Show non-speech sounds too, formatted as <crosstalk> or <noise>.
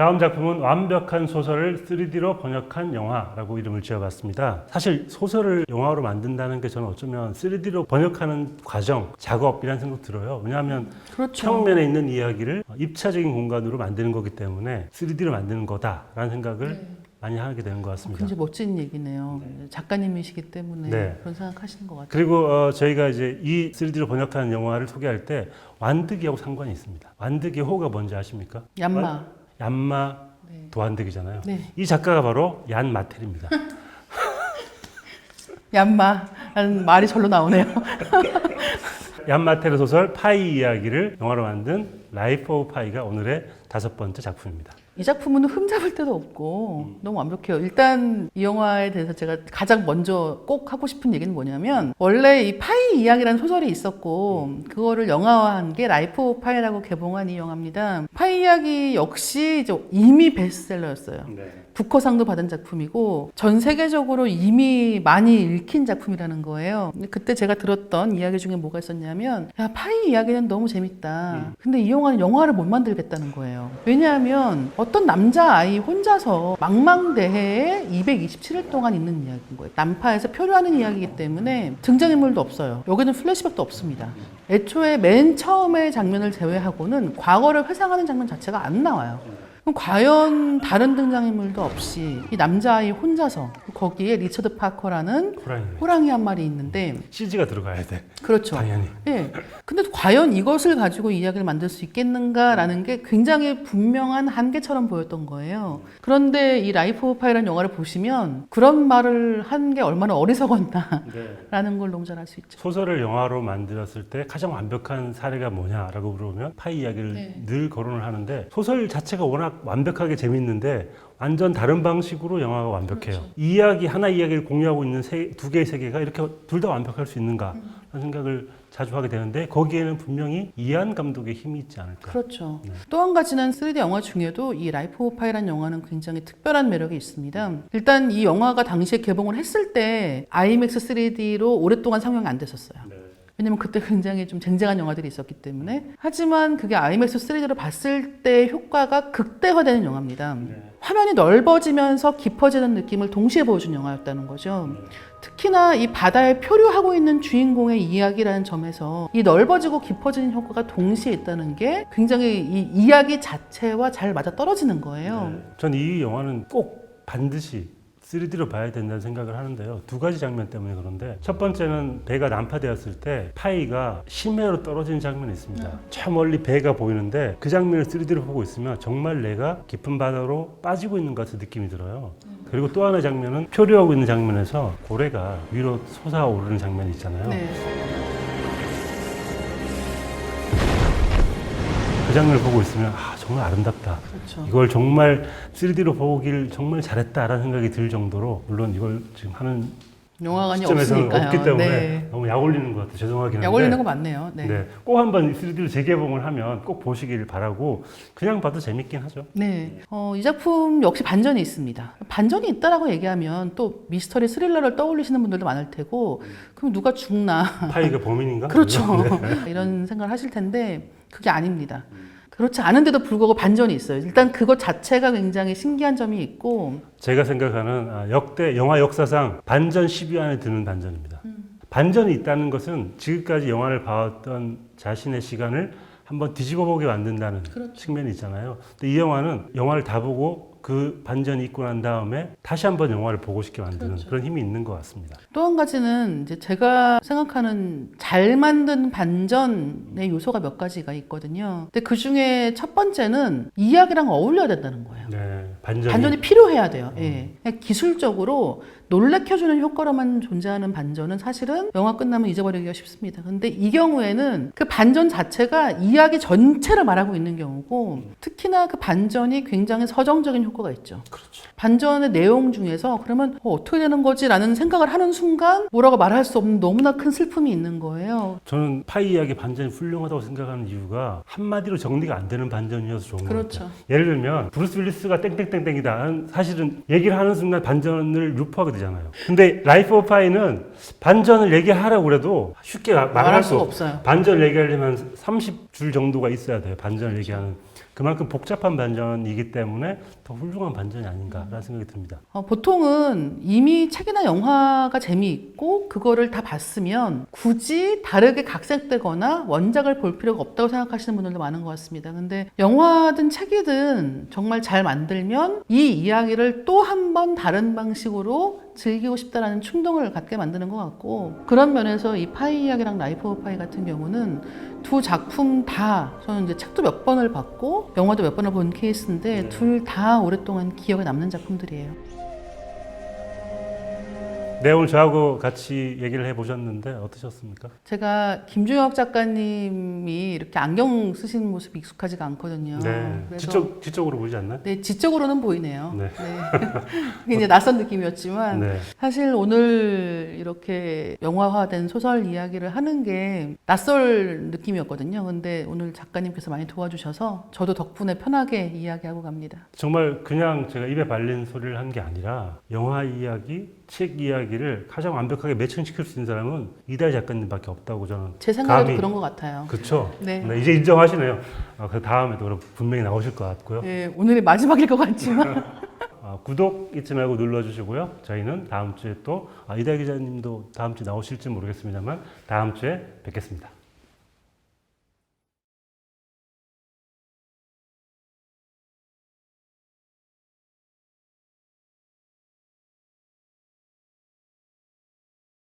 다음 작품은 완벽한 소설을 3D로 번역한 영화라고 이름을 지어봤습니다. 사실 소설을 영화로 만든다는 게 저는 어쩌면 3D로 번역하는 과정, 작업이라는 생각 들어요. 왜냐하면 그렇죠. 평면에 있는 이야기를 입체적인 공간으로 만드는 거기 때문에 3D로 만드는 거다라는 생각을 많이 하게 되는 것 같습니다. 굉장히 멋진 얘기네요. 작가님이시기 때문에 네. 그런 생각하시는 것 같아요. 그리고 어, 저희가 이제 이 3D로 번역한 영화를 소개할 때 완득이하고 상관이 있습니다. 완득의 호가 뭔지 아십니까? 얀마. 얀마 네. 도안득이잖아요. 네. 이 작가가 바로 얀 마텔입니다. <laughs> 얀마라는 말이 절로 나오네요. <laughs> 얀 마텔의 소설 파이 이야기를 영화로 만든 라이프 오브 파이가 오늘의 다섯 번째 작품입니다. 이 작품은 흠잡을 데도 없고 너무 완벽해요. 일단 이 영화에 대해서 제가 가장 먼저 꼭 하고 싶은 얘기는 뭐냐면 원래 이 파이 이야기라는 소설이 있었고 그거를 영화화한 게 라이프 오브 파이라고 개봉한 이 영화입니다. 파이 이야기 역시 이제 이미 베스트셀러였어요. 부커상도 받은 작품이고 전 세계적으로 이미 많이 읽힌 작품이라는 거예요. 근데 그때 제가 들었던 이야기 중에 뭐가 있었냐면 야 파이 이야기는 너무 재밌다. 근데 이 영화는 영화를 못 만들겠다는 거예요. 왜냐하면 어떤 남자 아이 혼자서 망망대해에 227일 동안 있는 이야기인 거예요. 난파에서 표류하는 이야기이기 때문에 등장인물도 없어요. 여기는 플래시백도 없습니다. 애초에 맨 처음의 장면을 제외하고는 과거를 회상하는 장면 자체가 안 나와요. 그럼 과연 다른 등장인물도 없이 이 남자아이 혼자서 거기에 리처드 파커라는 호랑이. 호랑이 한 마리 있는데 CG가 들어가야 돼. 그렇죠. 당연히. 예. 근데 과연 이것을 가지고 이야기를 만들 수 있겠는가라는 게 굉장히 분명한 한계처럼 보였던 거예요. 그런데 이 라이프 오브 파이라는 영화를 보시면 그런 말을 한 게 얼마나 어리석었나라는 걸 너무 잘 알 수 있죠. 소설을 영화로 만들었을 때 가장 완벽한 사례가 뭐냐라고 물어보면 파이 이야기를 네. 늘 거론을 하는데 소설 자체가 워낙 완벽하게 재밌는데 완전 다른 방식으로 영화가 완벽해요. 그렇죠. 이 이야기 하나 이야기를 공유하고 있는 세, 두 개의 세계가 이렇게 둘 다 완벽할 수 있는가 음. 생각을 자주 하게 되는데 거기에는 분명히 이한 감독의 힘이 있지 않을까. 그렇죠. 네. 또한 가지는 3D 영화 중에도 이 라이프 오브 파이라는 영화는 굉장히 특별한 매력이 있습니다. 일단 이 영화가 당시에 개봉을 했을 때 IMAX 3D로 오랫동안 상영이 안 됐었어요. 네. 왜냐면 그때 굉장히 좀 쟁쟁한 영화들이 있었기 때문에. 하지만 그게 IMAX 3D로 봤을 때 효과가 극대화되는 영화입니다. 네. 화면이 넓어지면서 깊어지는 느낌을 동시에 보여준 영화였다는 거죠. 특히나 이 바다에 표류하고 있는 주인공의 이야기라는 점에서 이 넓어지고 깊어지는 효과가 동시에 있다는 게 굉장히 이 이야기 자체와 잘 맞아 떨어지는 거예요. 전이 영화는 꼭 반드시 3D로 봐야 된다는 생각을 하는데요. 두 가지 장면 때문에 그런데 첫 번째는 배가 난파되었을 때 파이가 심해로 떨어지는 장면이 있습니다. 저 멀리 배가 보이는데 그 장면을 3D로 보고 있으면 정말 내가 깊은 바다로 빠지고 있는 것 같은 느낌이 들어요. 그리고 또 하나의 장면은 표류하고 있는 장면에서 고래가 위로 솟아오르는 장면이 있잖아요. 네. 그 장면을 보고 있으면 아 정말 아름답다. 그렇죠. 이걸 정말 3D로 보길 정말 잘했다라는 생각이 들 정도로 물론 이걸 지금 하는 영화관이 없으니까요. 없기 때문에 네. 너무 약 올리는 것 같아요. 죄송하긴 한데. 약 올리는 거 맞네요. 네. 네. 꼭 한번 3D로 재개봉을 하면 꼭 보시길 바라고 그냥 봐도 재밌긴 하죠. 네. 어, 이 작품 역시 반전이 있습니다. 반전이 있다라고 얘기하면 또 미스터리 스릴러를 떠올리시는 분들도 많을 테고, 그럼 누가 죽나? 파이가 범인인가? 그렇죠. <laughs> 네. 이런 생각을 하실 텐데, 그게 아닙니다. 그렇지 않은데도 불구하고 반전이 있어요. 일단 그것 자체가 굉장히 신기한 점이 있고, 제가 생각하는 아, 역대 영화 역사상 반전 10위 안에 드는 반전입니다. 음. 반전이 있다는 것은 지금까지 영화를 봐왔던 자신의 시간을 한번 뒤집어 보게 만든다는 그렇죠. 측면이 있잖아요. 근데 이 영화는 영화를 다 보고 그 반전이 있고 난 다음에 다시 한번 영화를 보고 싶게 만드는 그렇죠. 그런 힘이 있는 것 같습니다. 또 한 가지는 이제 제가 생각하는 잘 만든 반전의 요소가 몇 가지가 있거든요. 근데 그 중에 첫 번째는 이야기랑 어울려야 된다는 거예요. 네, 반전이, 반전이 필요해야 돼요. 예. 그냥 기술적으로 놀래켜주는 효과로만 존재하는 반전은 사실은 영화 끝나면 잊어버리기가 쉽습니다. 근데 이 경우에는 그 반전 자체가 이야기 전체를 말하고 있는 경우고 특히나 그 반전이 굉장히 서정적인 효과가 있죠. 그렇죠. 반전의 내용 중에서 그러면 어, 어떻게 되는 거지라는 생각을 하는 순간 뭐라고 말할 수 없는 너무나 큰 슬픔이 있는 거예요. 저는 파이 이야기 반전이 훌륭하다고 생각하는 이유가 한마디로 정리가 안 되는 반전이어서 좋은 것 같아요. 그렇죠. 예를 들면 브루스 윌리스가 땡땡땡땡이다. 사실은 얘기를 하는 순간 반전을 유포하게 되 잖아요. 근데 라이프 오브 파이는 반전을 얘기하라고 그래도 쉽게 마- 말할 수 없. 없어요. 반전을 얘기하려면 30줄 정도가 있어야 돼요. 반전을 얘기하는 그만큼 복잡한 반전이기 때문에 더 훌륭한 반전이 아닌가라는 생각이 듭니다. 어, 보통은 이미 책이나 영화가 재미있고 그거를 다 봤으면 굳이 다르게 각색되거나 원작을 볼 필요가 없다고 생각하시는 분들도 많은 것 같습니다. 근데 영화든 책이든 정말 잘 만들면 이 이야기를 또 한 번 다른 방식으로 즐기고 싶다라는 충동을 갖게 만드는 것 같고 그런 면에서 이 파이 이야기랑 라이프 오브 파이 같은 경우는 두 작품 다 저는 이제 책도 몇 번을 봤고 영화도 몇 번을 본 케이스인데 둘 다 오랫동안 기억에 남는 작품들이에요. 네, 오늘 저하고 같이 얘기를 해보셨는데 어떠셨습니까? 제가 김주혁 작가님이 이렇게 안경 쓰시는 모습이 익숙하지가 않거든요. 네, 지적, 지적으로 보이지 않나요? 네, 지적으로는 보이네요. 네. <laughs> 그게 이제 낯선 느낌이었지만 네. 사실 오늘 이렇게 영화화된 소설 이야기를 하는 게 낯설 느낌이었거든요. 근데 오늘 작가님께서 많이 도와주셔서 저도 덕분에 편하게 이야기하고 갑니다. 정말 그냥 제가 입에 발린 소리를 한 게 아니라 영화 이야기, 책 이야기를 가장 완벽하게 매칭시킬 수 있는 사람은 이달 작가님밖에 없다고 저는 제 생각에도 감히- 그런 것 같아요. 그렇죠. 네. 이제 인정하시네요. 아, 그 다음에도 그럼 분명히 나오실 것 같고요. 네, 오늘이 마지막일 것 같지만 <laughs> 아, 구독 잊지 말고 눌러주시고요. 저희는 다음 주에 또 아, 이달 기자님도 다음 주에 나오실지 모르겠습니다만 다음 주에 뵙겠습니다.